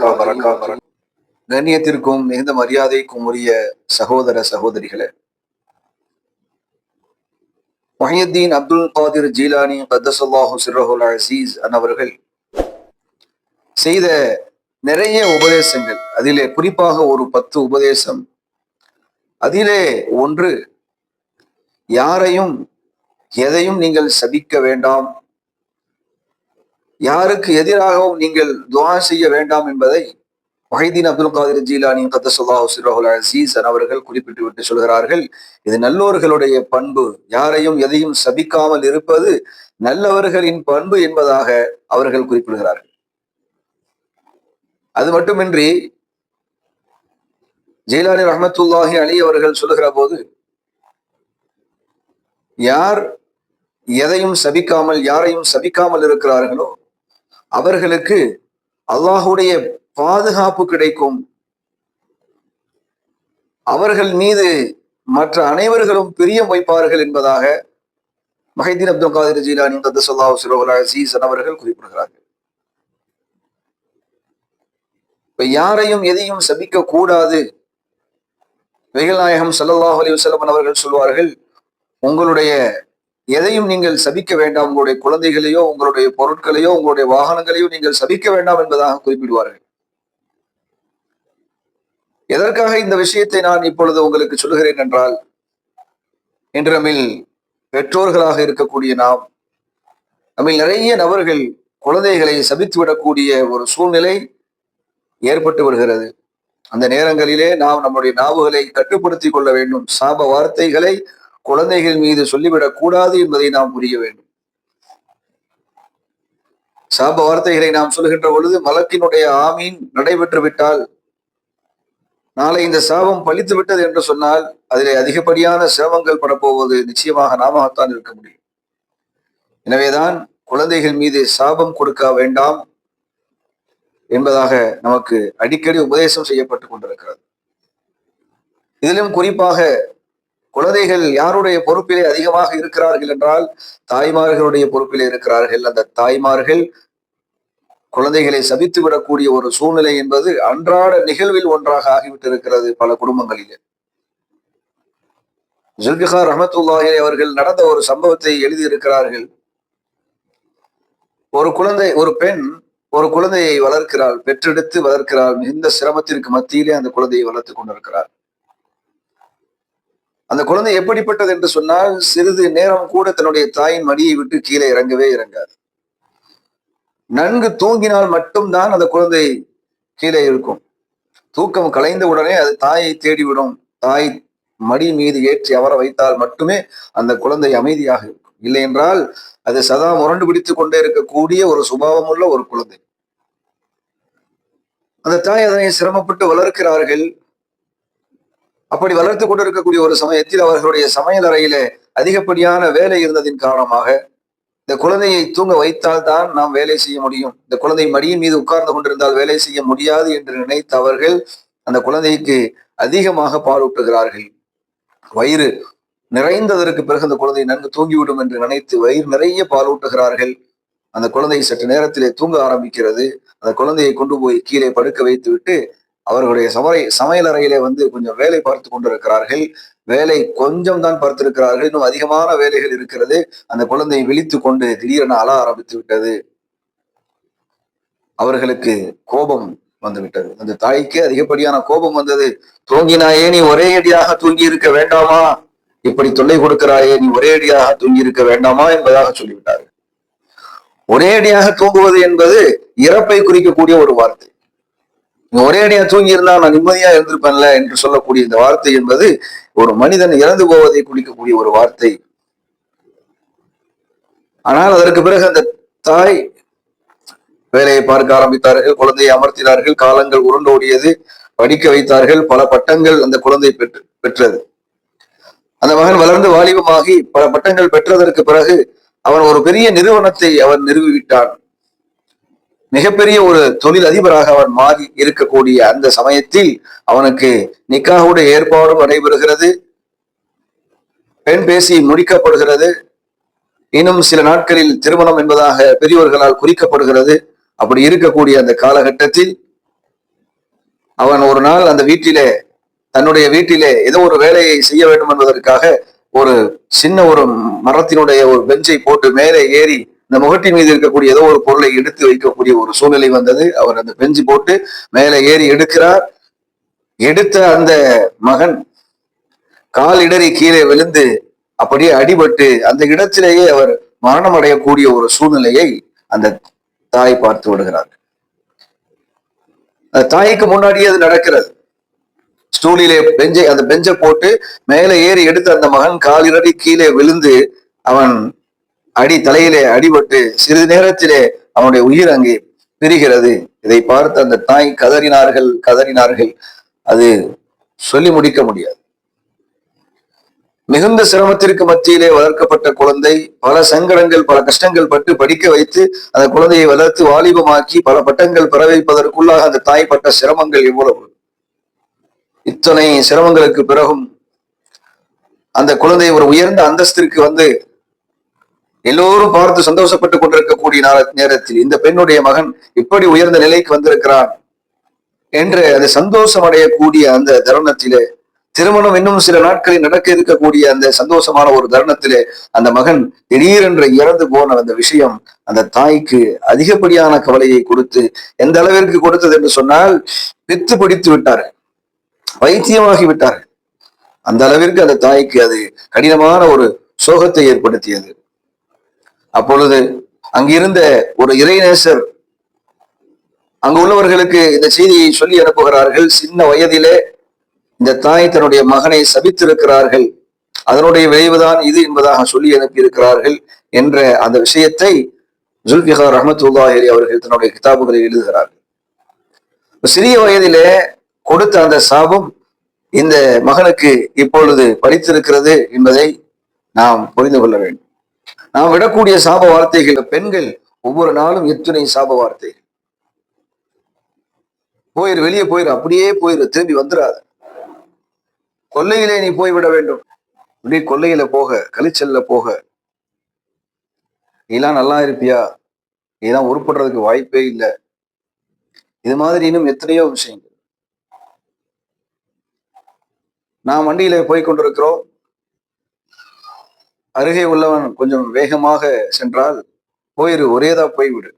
வபரகாத்துஹு. கண்ணியத்திற்கும் மிகுந்த மரியாதைக்கும் உரிய சகோதர சகோதரிகளே. முஹியத்தீன் அப்துல் காதிர் ஜீலானி கத்தசல்லாஹு சிர்ரஹுல் அசீஸ் அன்னவர்கள் செய்த நிறைய உபதேசங்கள். அதிலே குறிப்பாக ஒரு பத்து உபதேசம். அதிலே ஒன்று யாரையும் எதையும் நீங்கள் சபிக்க வேண்டாம். யாருக்கு எதிராகவும் நீங்கள் துவா செய்ய வேண்டாம் என்பதை வஹீதீன் அப்துல் காதிர் ஜீலானி கத்தசுல்லா சிரஹுல் அசீசன் அவர்கள் குறிப்பிட்டு விட்டு சொல்கிறார்கள் இது நல்லோர்களுடைய பண்பு யாரையும் எதையும் சபிக்காமல் இருப்பது நல்லவர்களின் பண்பு என்பதாக அவர்கள் குறிப்பிடுகிறார்கள். அது மட்டுமின்றி ஜெயிலானி ரஹமத்துல்லாஹி அலி அவர்கள் சொல்லுகிற போது யார் எதையும் சபிக்காமல் யாரையும் சபிக்காமல் இருக்கிறார்களோ அவர்களுக்கு அல்லாஹுடைய பாதுகாப்பு கிடைக்கும். அவர்கள் மீது மற்ற அனைவர்களும் பிரியம் வைப்பார்கள் என்பதாக மஹிதீன் அப்துல் காதிர் ஜீலானி கத்தசல்லாஹு சிரோல் அசீசன் அவர்கள் குறிப்பிடுகிறார்கள். இப்ப யாரையும் எதையும் சபிக்க கூடாது. வெயில் நாயகம் சல்லாஹ் அலி வசலமன் அவர்கள் சொல்வார்கள் உங்களுடைய எதையும் நீங்கள் சபிக்க வேண்டாம். உங்களுடைய குழந்தைகளையோ உங்களுடைய பொருட்களையோ உங்களுடைய வாகனங்களையோ நீங்கள் சபிக்க வேண்டாம் என்பதாக குறிப்பிடுவார்கள். எதற்காக இந்த விஷயத்தை நான் இப்பொழுது உங்களுக்கு சொல்லுகிறேன் என்றால் இன்று நம்மில் பெற்றோர்களாக இருக்கக்கூடிய நாம் நம்மில் நிறைய நபர்கள் குழந்தைகளை சபித்து விடக்கூடிய ஒரு சூழ்நிலை ஏற்பட்டு வருகிறது. அந்த நேரங்களிலே நாம் நம்முடைய நாவுகளை கட்டுப்படுத்தி கொள்ள வேண்டும். சாப வார்த்தைகளை குழந்தைகள் மீது சொல்லிவிடக் கூடாது என்பதை நாம் புரிய வேண்டும். சாப வார்த்தைகளை நாம் சொல்கின்ற பொழுது மலக்கினுடைய ஆமீன் நடைபெற்று விட்டால் நாளை இந்த சாபம் பழித்து விட்டது என்று சொன்னால் அதிலே அதிகப்படியான சிரமங்கள் படப்போவது நிச்சயமாக நாமத்தான் இருக்க முடியும். எனவேதான் குழந்தைகள் மீது சாபம் கொடுக்க வேண்டாம் என்பதாக நமக்கு அடிக்கடி உபதேசம் செய்யப்பட்டு கொண்டிருக்கிறது. இதிலும் குறிப்பாக குழந்தைகள் யாருடைய பொறுப்பிலே அதிகமாக இருக்கிறார்கள் என்றால் தாய்மார்களுடைய பொறுப்பிலே இருக்கிறார்கள். அந்த தாய்மார்கள் குழந்தைகளை சபித்து விடக்கூடிய ஒரு சூழ்நிலை என்பது அன்றாட நிகழ்வில் ஒன்றாக ஆகிவிட்டிருக்கிறது பல குடும்பங்களிலே. ஜுல்பிகார் ரஹமத்துல்லாஹி அவர்கள் நடந்த ஒரு சம்பவத்தை எழுதியிருக்கிறார்கள். ஒரு குழந்தை ஒரு பெண் ஒரு குழந்தையை வளர்க்கிறாள் பெற்றெடுத்து வளர்க்கிறாள். மிகுந்த சிரமத்திற்கு மத்தியிலே அந்த குழந்தையை வளர்த்து கொண்டிருக்கிறார் அந்த குழந்தை எப்படிப்பட்டது என்று சொன்னால் சிறிது நேரம் கூட தன்னுடைய தாயின் மடியை விட்டு கீழே இறங்கவே இறங்காது. நன்கு தூங்கினால் மட்டும்தான் அந்த குழந்தை கீழே இருக்கும். தூக்கம் கலைந்த உடனே அது தாயை தேடிவிடும். தாய் மடி மீது ஏற்றி அவர வைத்தால் மட்டுமே அந்த குழந்தை அமைதியாக இருக்கும். இல்லை என்றால் அது சதா முரண்டு பிடித்துக் கொண்டே இருக்கக்கூடிய ஒரு சுபாவம் உள்ள ஒரு குழந்தை. அந்த தாய் அதனை சிரமப்பட்டு வளர்க்கிறார்கள். அப்படி வளர்த்து கொண்டிருக்கக்கூடிய ஒரு சமயத்தில் அவர்களுடைய சமையல் அறையில அதிகப்படியான வேலை இருந்ததின் காரணமாக இந்த குழந்தையை தூங்க வைத்தால் தான் நாம் வேலை செய்ய முடியும். இந்த குழந்தை மடியின் மீது உட்கார்ந்து கொண்டிருந்தால் வேலை செய்ய முடியாது என்று நினைத்த அவர்கள் அந்த குழந்தைக்கு அதிகமாக பாலூட்டுகிறார்கள். வயிறு நிறைந்ததற்கு பிறகு அந்த குழந்தை நன்கு தூங்கிவிடும் என்று நினைத்து வயிறு நிறைய பாலூட்டுகிறார்கள். அந்த குழந்தை சற்று நேரத்திலே தூங்க ஆரம்பிக்கிறது. அந்த குழந்தையை கொண்டு போய் கீழே படுக்க வைத்து விட்டு அவர்களுடைய சமரை சமையலறையிலே வந்து கொஞ்சம் வேலை பார்த்து கொண்டிருக்கிறார்கள். வேலை கொஞ்சம் தான் பார்த்திருக்கிறார்கள். இன்னும் அதிகமான வேலைகள் இருக்கிறது. அந்த குழந்தை விழித்து கொண்டு திடீரென அழ ஆரம்பித்து விட்டது. அவர்களுக்கு கோபம் வந்து விட்டது அந்த தாய்க்கு அதிகப்படியான கோபம் வந்தது. தூங்கினாயே நீ ஒரே அடியாக தூங்கி இருக்க வேண்டாமா? இப்படி தொல்லை கொடுக்கிறாயே நீ ஒரே அடியாக தூங்கி இருக்க வேண்டாமா? என்பதாக சொல்லிவிட்டார்கள். ஒரே அடியாக தூங்குவது என்பது இறப்பை குறிக்கக்கூடிய ஒரு வார்த்தை. ஒரே அடியா தூங்கி இருந்தா நான் நிம்மதியா இருந்திருப்பேன்ல என்று சொல்லக்கூடிய இந்த வார்த்தை என்பது ஒரு மனிதன் இறந்து போவதை குடிக்கக்கூடிய ஒரு வார்த்தை. ஆனால் அதற்கு பிறகு அந்த தாய் வேலையை பார்க்க ஆரம்பித்தார்கள் குழந்தையை அமர்த்தினார்கள் காலங்கள் உருண்டோடியது படிக்க வைத்தார்கள் பல பட்டங்கள் அந்த குழந்தை பெற்று பெற்றது. அந்த மகன் வளர்ந்து வாலிபமாகி பல பட்டங்கள் பெற்றதற்கு பிறகு அவன் ஒரு பெரிய நிறுவனத்தை அவன் நிறுவிவிட்டான். மிகப்பெரிய ஒரு தொழில் அதிபராக அவன் மாறி இருக்கக்கூடிய அந்த சமயத்தில் அவனுக்கு நிக்காவுடைய ஏற்பாடும் நடைபெறுகிறது. பெண் பேசி முடிக்கப்படுகிறது. இன்னும் சில நாட்களில் திருமணம் என்பதாக பெரியவர்களால் குறிக்கப்படுகிறது. அப்படி இருக்கக்கூடிய அந்த காலகட்டத்தில் அவன் ஒரு நாள் அந்த வீட்டிலே தன்னுடைய வீட்டிலே ஏதோ ஒரு வேலையை செய்ய வேண்டும் என்பதற்காக ஒரு சின்ன ஒரு மரத்தினுடைய ஒரு பெஞ்சை போட்டு மேலே ஏறி இந்த முகட்டின் மீது இருக்கக்கூடிய ஏதோ ஒரு பொருளை எடுத்து வைக்கக்கூடிய ஒரு சூழ்நிலை வந்தது. அவர் அந்த பெஞ்சு போட்டு மேலே ஏறி எடுக்கிறார். எடுத்த அந்த மகன் கால் இடறி கீழே விழுந்து அப்படியே அடிபட்டு அந்த இடத்திலேயே அவர் மரணம் அடையக்கூடிய ஒரு சூழ்நிலையை அந்த தாய் பார்த்து விடுகிறார். அந்த தாய்க்கு முன்னாடியே அது நடக்கிறது. ஸ்டூலிலே பெஞ்சை அந்த பெஞ்சை போட்டு மேலே ஏறி எடுத்த அந்த மகன் காலிரடி கீழே விழுந்து அவன் அடி தலையிலே அடிபட்டு சிறிது நேரத்திலே அவனுடைய உயிர் அங்கே பிரிகிறது. இதை பார்த்து அந்த தாய் கதறினார்கள் கதறினார்கள். அது சொல்லி முடிக்க முடியாது. மிகுந்த சிரமத்திற்கு மத்தியிலே வளர்க்கப்பட்ட குழந்தை பல சங்கடங்கள் பல கஷ்டங்கள் பட்டு படிக்க வைத்து அந்த குழந்தையை வளர்த்து வாலிபமாக்கி பல பட்டங்கள் பெற வைப்பதற்குள்ளாக அந்த தாய் பட்ட சிரமங்கள் இவ்வளவு இத்தனை சிரமங்களுக்கு பிறகும் அந்த குழந்தை ஒரு உயர்ந்த அந்தஸ்திற்கு வந்து எல்லோரும் பார்த்து சந்தோஷப்பட்டு கொண்டிருக்கக்கூடிய நேரத்தில் இந்த பெண்ணுடைய மகன் இப்படி உயர்ந்த நிலைக்கு வந்திருக்கிறான் என்று அது சந்தோஷம் அடையக்கூடிய அந்த தருணத்திலே திருமணம் இன்னும் சில நாட்களில் நடக்க இருக்கக்கூடிய அந்த சந்தோஷமான ஒரு தருணத்திலே அந்த மகன் திடீரென்று இறந்து போன அந்த விஷயம் அந்த தாய்க்கு அதிகப்படியான கவலையை கொடுத்து எந்த அளவிற்கு கொடுத்தது என்று சொன்னால் பித்து பிடித்து விட்டார். வைத்தியமாகி விட்டார். அந்த அளவிற்கு அந்த தாய்க்கு அது கடினமான ஒரு சோகத்தை ஏற்படுத்தியது. அப்பொழுது அங்கிருந்த ஒரு இறைநேசர் அங்கு உள்ளவர்களுக்கு இந்த செய்தியை சொல்லி அனுப்புகிறார்கள். சின்ன வயதிலே இந்த தாய் தன்னுடைய மகனை சபித்திருக்கிறார்கள். அதனுடைய விளைவுதான் இது என்பதாக சொல்லி அனுப்பியிருக்கிறார்கள் என்ற அந்த விஷயத்தை ஜுல்பிஹார் ரஹமத்துல்லாஹி அவர்கள் தன்னுடைய கிதாபுகளில் எழுதுகிறார்கள். சிறிய வயதிலே கொடுத்த அந்த சாபம் இந்த மகனுக்கு இப்பொழுது படித்திருக்கிறது என்பதை நாம் புரிந்து கொள்ள வேண்டும். நாம் விடக்கூடிய சாப வார்த்தைகள் பெண்கள் ஒவ்வொரு நாளும் எத்தனை சாப வார்த்தைகள்? போயிரு வெளியே போயிரு அப்படியே போயிரு திரும்பி வந்துடாது கொல்லையிலே நீ போய் விட வேண்டும். அப்படியே கொல்லையில போக கழிச்சல்ல போக. நீலாம் நல்லா இருப்பியா? நீதான் உருப்படுறதுக்கு வாய்ப்பே இல்லை. இது மாதிரி இன்னும் எத்தனையோ விஷயங்கள். நாம் வண்டியில போய் கொண்டிருக்கிறோம். அருகே உள்ளவன் கொஞ்சம் வேகமாக சென்றால் போயிரு ஒரேதா போய்விடு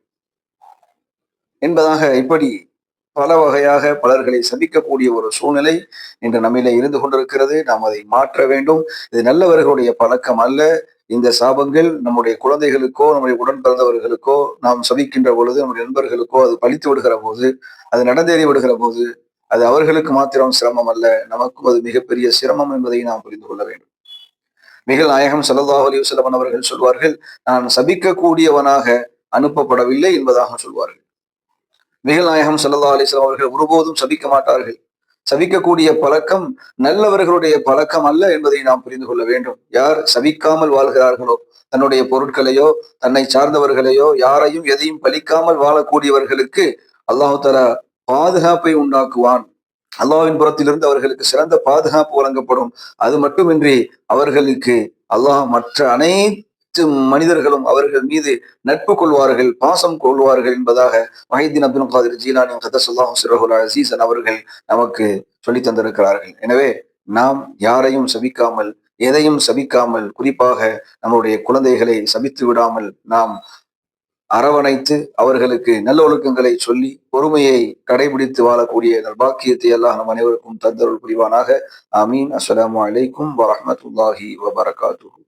என்பதாக இப்படி பல வகையாக பலர்களை சந்திக்கக்கூடிய ஒரு சூழ்நிலை இன்று நம்மிலே இருந்து கொண்டிருக்கிறது. நாம் அதை மாற்ற வேண்டும். இது நல்லவர்களுடைய பழக்கம் அல்ல. இந்த சாபங்கள் நம்முடைய குழந்தைகளுக்கோ நம்முடைய உடன் பிறந்தவர்களுக்கோ நாம் சபிக்கின்ற பொழுது நம்முடைய நண்பர்களுக்கோ அது பழித்து விடுகிற போது அது நடந்தேறி விடுகிற போது அது அவர்களுக்கு மாத்திரம் சிரமம் அல்ல. நமக்கும் அது மிகப்பெரிய சிரமம் என்பதை நாம் புரிந்து கொள்ள வேண்டும். மிக நாயகம் சல்லல்லாஹு அலைஹி அவர்கள் சொல்வார்கள் நான் சபிக்கக்கூடியவனாக அனுப்பப்படவில்லை என்பதாக சொல்வார்கள். மிகல் நாயகம் சல்லல்லாஹு அவர்கள் ஒருபோதும் சபிக்க மாட்டார்கள். சபிக்கக்கூடிய பழக்கம் நல்லவர்களுடைய பழக்கம் அல்ல என்பதை நாம் புரிந்து கொள்ள வேண்டும். யார் சபிக்காமல் வாழ்கிறார்களோ தன்னுடைய பொருட்களையோ தன்னை சார்ந்தவர்களையோ யாரையும் எதையும் பலிக்காமல் வாழக்கூடியவர்களுக்கு அல்லாஹு தலா பாதுகாப்பை உண்டாக்குவான். அல்லாவின் புறத்திலிருந்து அவர்களுக்கு சிறந்த பாதுகாப்பு வழங்கப்படும். அது மட்டுமின்றி அவர்களுக்கு அல்லாஹ் மற்ற அனைத்து மனிதர்களும் அவர்கள் மீது நட்பு கொள்வார்கள் பாசம் கொள்வார்கள் என்பதாக மஹிதீன் அப்துல் காதிர் ஜீலானி கதசுல்லாஹு சிறகுல் அசீசன் அவர்கள் நமக்கு சொல்லி தந்திருக்கிறார்கள். எனவே நாம் யாரையும் சபிக்காமல் எதையும் சபிக்காமல் குறிப்பாக நம்முடைய குழந்தைகளை சபித்து விடாமல் நாம் அரவணைத்து அவர்களுக்கு நல்ல ஒழுக்கங்களை சொல்லி பொறுமையை கடைபிடித்து வாழக்கூடிய நல்பாக்கியத்தை எல்லாம் நம் அனைவருக்கும் தந்தருள் புரிவானாக. அமீன் அஸ்லாம் அலைக்கும் வரமத்துல்லாஹி வபரகாத்து